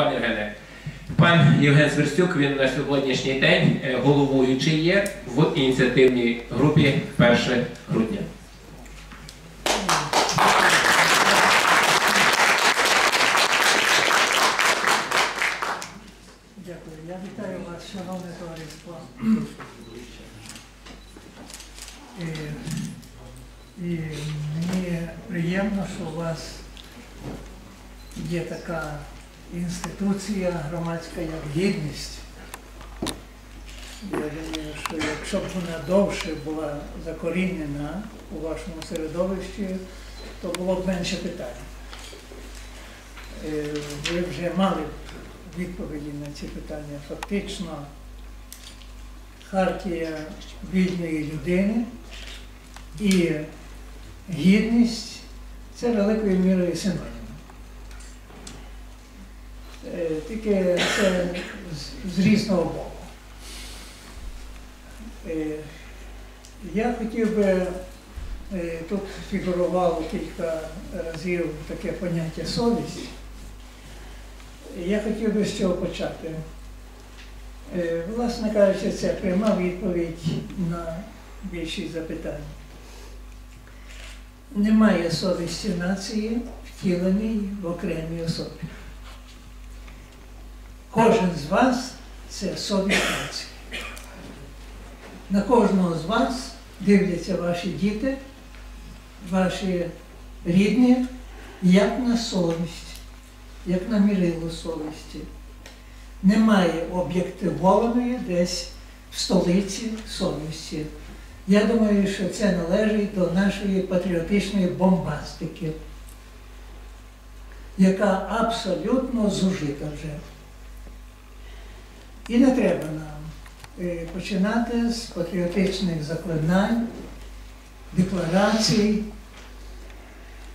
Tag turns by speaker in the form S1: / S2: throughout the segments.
S1: пане Євгене. Пан Євген Сверстюк, він на сьогоднішній день е, головуючий є в ініціативній групі 1 грудня.
S2: Дякую. Я вітаю вас, шановне товариство. І, і мені приємно, що у вас є така інституція громадська, як гідність. Я думаю, що якщо б вона довше була закорінена у вашому середовищі, то було б менше питань. Е, Ви вже мали б відповіді на ці питання. Фактично, хартія вільної людини і гідність це великою мірою синоніми. Е, Тільки це з- з різного боку. Е, Я хотів би, е, тут фігурувало кілька разів таке поняття совість. Я хотів би з цього почати. Власне кажучи, це пряма відповідь на більшість запитань. Немає совісті нації, втіленій в окремій особі. Кожен з вас це совість нації. На кожного з вас дивляться ваші діти, ваші рідні, як на совість як на мірило совісті. Немає об'єктивованої десь в столиці совісті. Я думаю, що це належить до нашої патріотичної бомбастики, яка абсолютно зужита вже. І не треба нам е, починати з патріотичних закладнань, декларацій,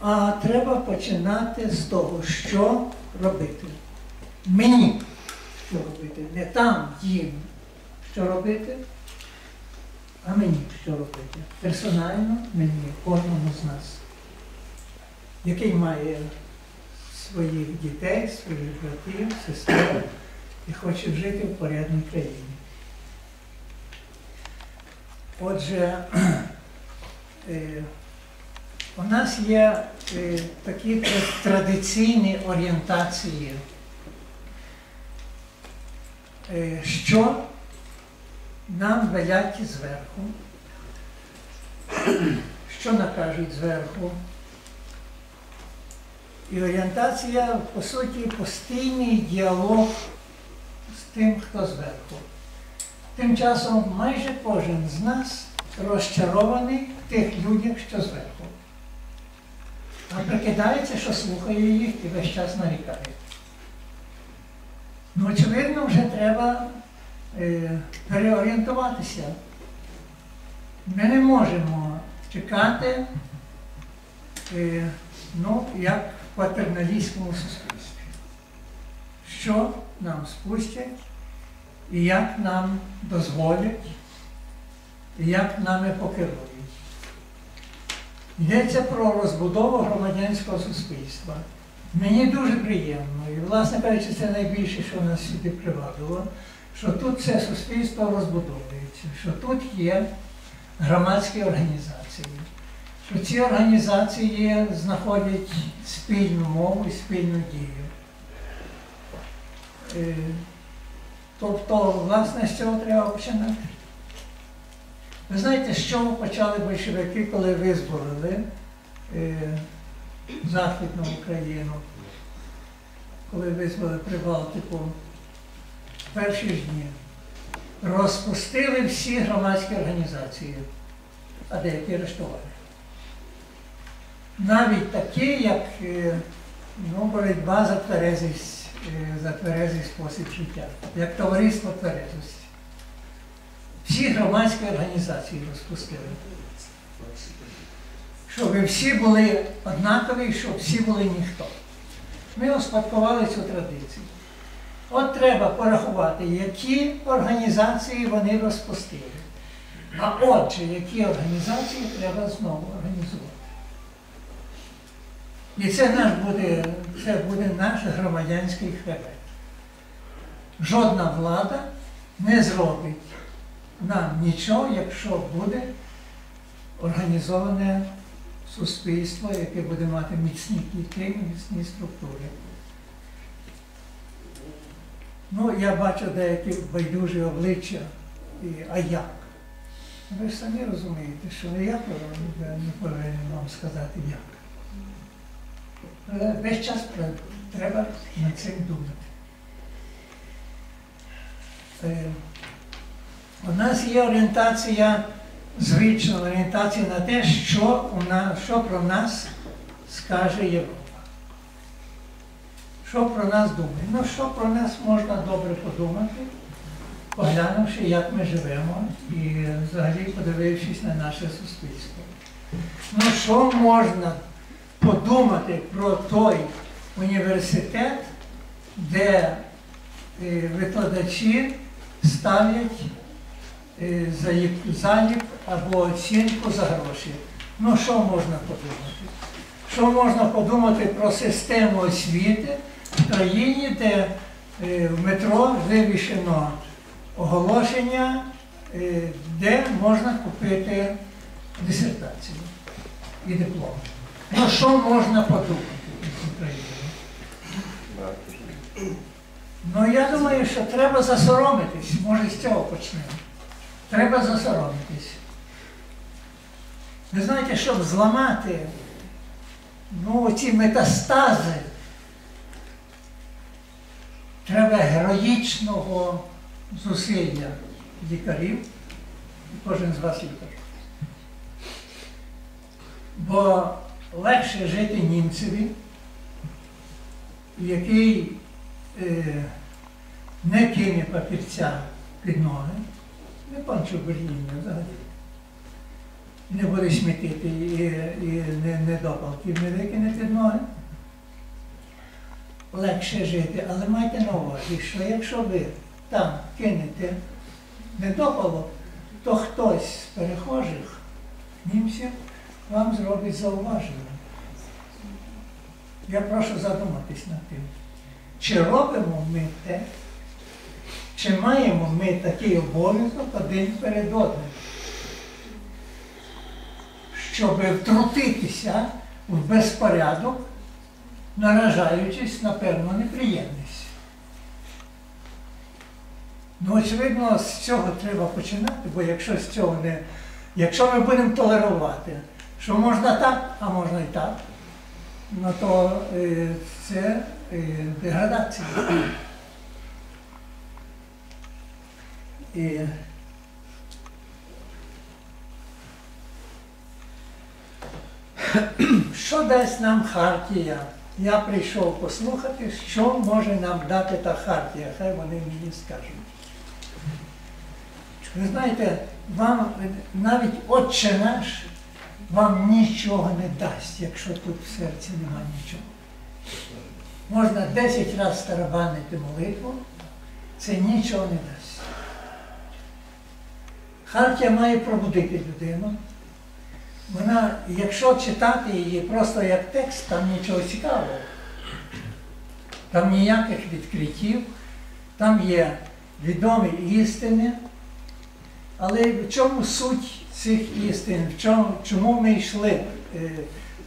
S2: а треба починати з того, що робити. Мені що робити. Не там їм, що робити, а мені що робити. Персонально мені, кожному з нас, який має своїх дітей, своїх братів, сестер і хоче жити в порядній країні. Отже, е, у нас є е, такі традиційні орієнтації, е, що нам велять зверху, що накажуть зверху. І орієнтація, по суті, постійний діалог тим, хто зверху. Тим часом майже кожен з нас розчарований в тих людях, що зверху. А прикидається, що слухає їх і весь час нарікає. Ну, очевидно, вже треба е, переорієнтуватися. Ми не можемо чекати, е, ну, як в патерналістському суспільстві. Що нам спустять і як нам дозволять, і як нами покерують. Йдеться про розбудову громадянського суспільства. Мені дуже приємно, і, власне кажучи, це найбільше, що нас сюди привабило, що тут це суспільство розбудовується, що тут є громадські організації, що ці організації знаходять спільну мову і спільну дію. Е, Тобто, власне, з цього треба починати. Ви знаєте, з чого почали большевики, коли визволили е, Західну Україну, коли визволили Прибалтику, в перші ж дні розпустили всі громадські організації, а деякі арештували. Навіть такі, як е, ну, боротьба за тверезість, за тверезий спосіб життя, як товариство тверезості. Всі громадські організації розпустили. Щоб всі були однакові, щоб всі були ніхто. Ми успадкували цю традицію. От треба порахувати, які організації вони розпустили. А отже, які організації треба знову організувати. І це наш буде, це буде наш громадянський хребет. жодна влада не зробить нам нічого, якщо буде організоване суспільство, яке буде мати міцні клітини, міцні структури. Ну, я бачу деякі байдужі обличчя, і, а як? Ви ж самі розумієте, що я не повинен вам сказати як. Але весь час треба над цим думати. Е, У нас є орієнтація, звична орієнтація на те, що, у нас, що про нас скаже Європа. Що про нас думає? Ну, що про нас можна добре подумати, поглянувши, як ми живемо, і взагалі подивившись на наше суспільство. Ну, що можна подумати про той університет, де е, викладачі ставлять е, заліп- або оцінку за гроші. Ну, що можна подумати? Що можна подумати про систему освіти в країні, де е, в метро вивішено оголошення, де можна купити дисертацію і диплом. Ну, що можна подумати? Ну, я думаю, що треба засоромитись. Може, з цього почнемо. Треба засоромитись. Ви знаєте, щоб зламати ну, оці метастази, треба героїчного зусилля лікарів, кожен з вас лікар. Бо легше жити німцеві, який е, не кине папірця під ноги, не кончив Берліна взагалі. Не буде смітити і, і не, недопалків не викине під ноги. Легше жити, але майте на увазі, що якщо ви там кинете недопалок, то хтось з перехожих німців вам зробить зауваження. Я прошу задуматись над тим. Чи робимо ми те, чи маємо ми такий обов'язок один перед одним, щоб втрутитися в безпорядок, наражаючись на певну неприємність. Ну, очевидно, з цього треба починати, бо якщо з цього не. Якщо ми будемо толерувати, що можна так, а можна і так, ну то е, це е, деградація. І що дасть нам Хартія? Я прийшов послухати, що може нам дати та Хартія, хай вони мені скажуть. Ви знаєте, вам навіть Отче наш вам нічого не дасть, якщо тут в серці немає нічого. Можна 10 разів старабанити молитву, це нічого не дасть. Хартія має пробудити людину. Вона, якщо читати її просто як текст, там нічого цікавого. Там ніяких відкриттів, там є відомі істини. Але в чому суть цих істин? В чому, чому ми йшли е,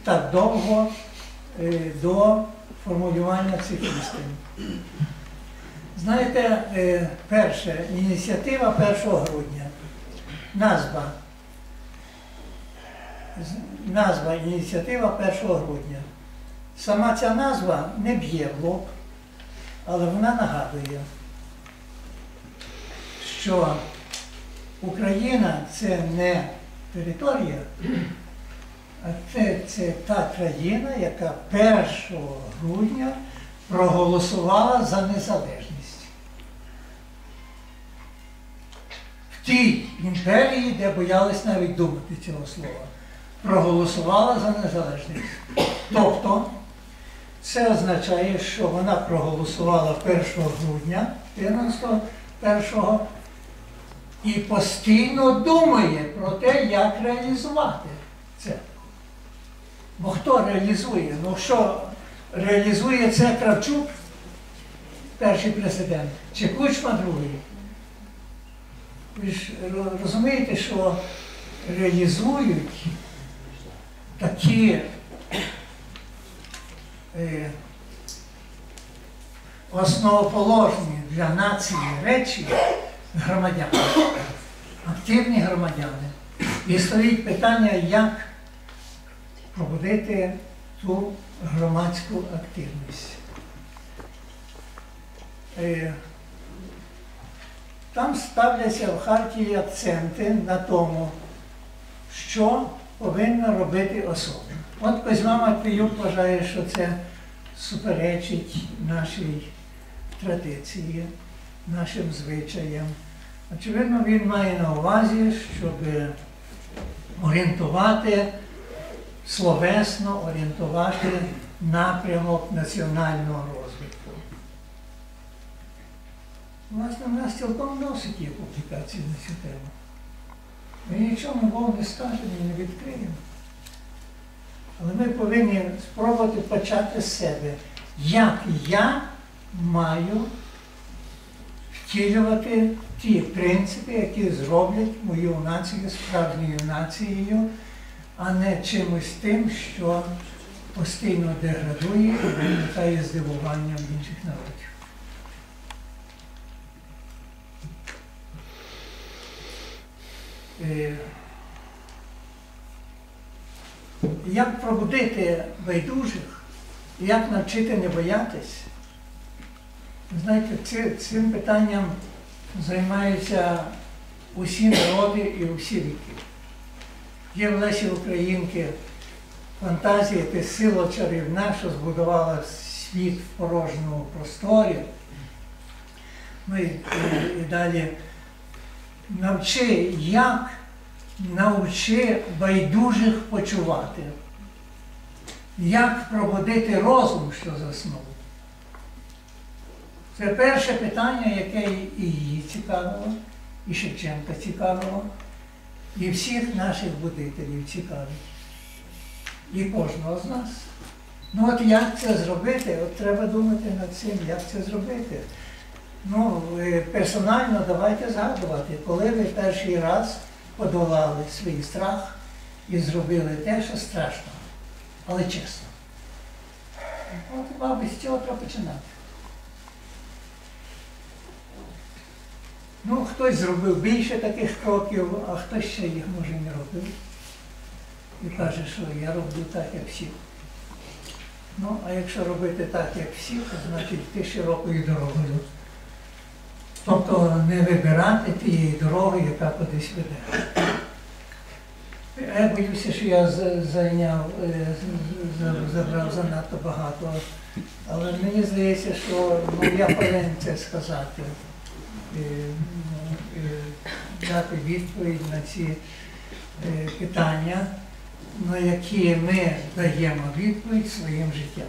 S2: так довго е, до формулювання цих істин? Знаєте, е, перше, ініціатива 1 грудня. Назва. Назва ініціатива 1 грудня. Сама ця назва не б'є в лоб, але вона нагадує, що Україна це не територія, а це, це та країна, яка 1 грудня проголосувала за незалежність. В тій імперії, де боялись навіть думати цього слова, проголосувала за незалежність. Тобто, це означає, що вона проголосувала 1 грудня 91 і постійно думає про те, як реалізувати це. Бо хто реалізує? Ну що реалізує це Кравчук? перший президент, чи Кучма другий. Ви ж розумієте, що реалізують такі е, основоположні для нації речі громадяни, активні громадяни. І стоїть питання, як пробудити ту громадську активність. Е, Там ставляться в хартії акценти на тому, що повинна робити особа. От Козьма Матвіюк вважає, що це суперечить нашій традиції, нашим звичаям. Очевидно, він має на увазі, щоб орієнтувати, словесно орієнтувати напрямок національного розвитку. Власне, в нас цілком досить є публікації на цю тему. Ми нічого нового не скажемо і не відкриємо. Але ми повинні спробувати почати з себе, як я маю втілювати ті принципи, які зроблять мою націю справжньою нацією, а не чимось тим, що постійно деградує і викликає здивування в інших народів. Е, Як пробудити байдужих, як навчити не боятись? Знаєте, цим питанням займаються усі народи і усі віки. Є в Лесі Українки фантазія, ти сила чарівна, що збудувала світ в порожньому просторі. Ну і, і, і далі навчи, як навчи байдужих почувати, як пробудити розум, що заснув. Це перше питання, яке і її цікавило, і Шевченка цікавило, і всіх наших будителів цікавить. І кожного з нас. Ну от як це зробити? От треба думати над цим, як це зробити. Ну, персонально давайте згадувати, коли ви перший раз подолали свій страх і зробили те, що страшно, але чесно. От, мабуть, з цього треба починати. Ну, хтось зробив більше таких кроків, а хтось ще їх може не робив. І каже, що я роблю так, як всі. Ну, а якщо робити так, як всі, то значить йти широкою дорогою. Тобто не вибирати тієї дороги, яка кудись веде. Я боюся, що я зайняв, е, забрав занадто багато. Але мені здається, що ну, я повинен це сказати. Е, е, Дати відповідь на ці е, питання, на які ми даємо відповідь своїм життям.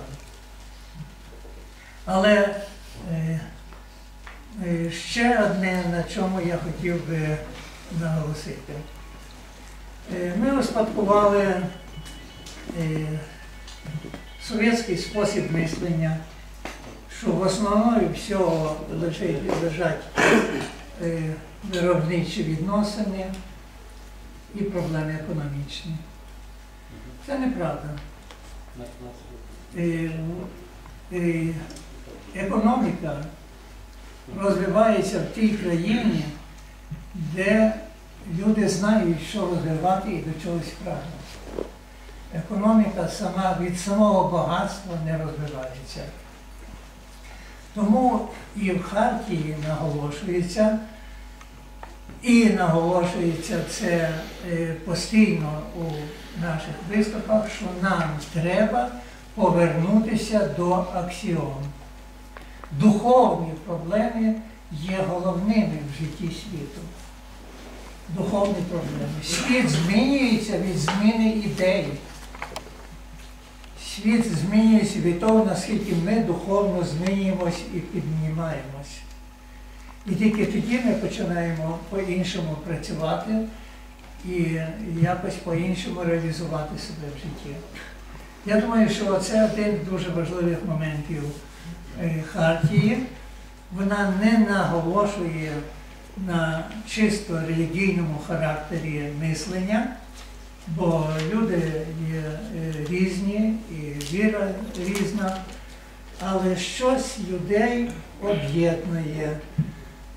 S2: Але ще одне, на чому я хотів би наголосити. Ми успадкували совєтський спосіб мислення, що в основі всього лежить, лежать е, виробничі відносини і проблеми економічні. Це неправда. Е, е, Економіка розвивається в тій країні, де люди знають, що розвивати і до чогось прагнуть. Економіка сама від самого багатства не розвивається. Тому і в Хартії наголошується, і наголошується це е, постійно у наших виступах, що нам треба повернутися до аксіом. Духовні проблеми є головними в житті світу. Духовні проблеми. Світ змінюється від зміни ідей. Світ змінюється від того, наскільки ми духовно змінюємось і піднімаємось. І тільки тоді ми починаємо по-іншому працювати і якось по-іншому реалізувати себе в житті. Я думаю, що це один з дуже важливих моментів е, Хартії, вона не наголошує на чисто релігійному характері мислення, бо люди є е, різні і віра різна, але щось людей об'єднує.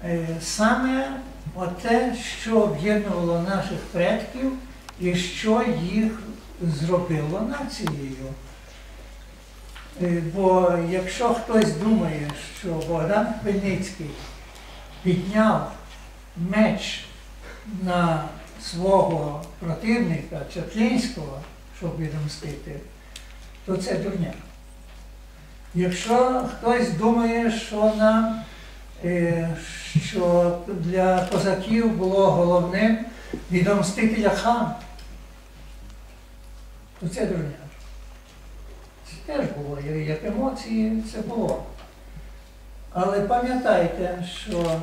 S2: Е, Саме оте, що об'єднувало наших предків і що їх зробило нацією. Е, Бо якщо хтось думає, що Богдан Хмельницький підняв меч на свого противника Чаплінського, щоб відомстити, то це дурня. Якщо хтось думає, що нам е, що для козаків було головним відомстити ляхам, то це дурня. Це теж було, як емоції це було. Але пам'ятайте, що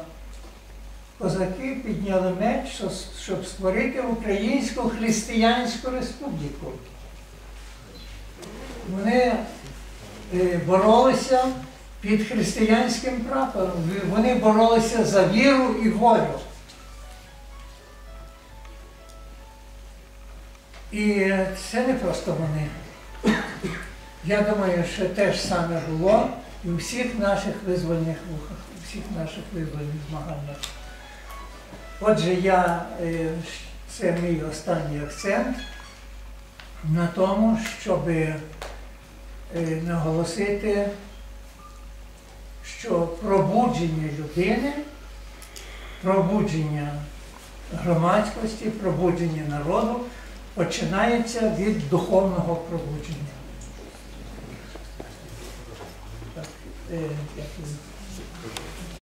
S2: козаки підняли меч, щоб створити Українську християнську республіку. Вони е, боролися під християнським прапором. Вони боролися за віру і волю. І це не просто вони. Я думаю, що те ж саме було і у всіх наших визвольних рухах, у всіх наших визвольних змаганнях. Отже, я, е, це мій останній акцент на тому, щоб наголосити, що пробудження людини, пробудження громадськості, пробудження народу починається від духовного пробудження. Так, е, дякую.